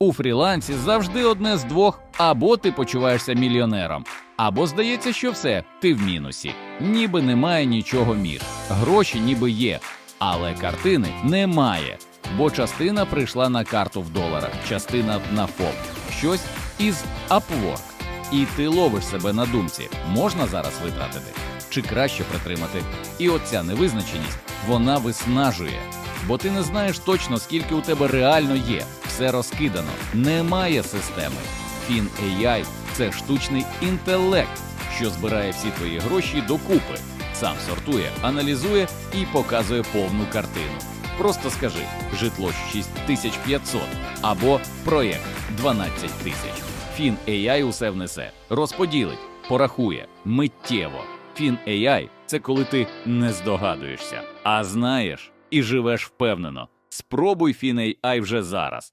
У фрілансі завжди одне з двох: або ти почуваєшся мільйонером, або здається, що все, ти в мінусі. Ніби немає нічого між. Гроші ніби є, але картини немає. Бо частина прийшла на карту в доларах, частина на ФОП, щось із Upwork. І ти ловиш себе на думці, можна зараз витратити чи краще притримати. І оця невизначеність вона виснажує, бо ти не знаєш точно, скільки у тебе реально є. Все розкидано, немає системи. Фін AI – це штучний інтелект, що збирає всі твої гроші докупи, сам сортує, аналізує і показує повну картину. Просто скажи житло 6500 або проєкт 12 тисяч. Фін AI усе внесе, розподілить, порахує миттєво. Фін AI – це коли ти не здогадуєшся, а знаєш і живеш впевнено. Спробуй Фін AI вже зараз.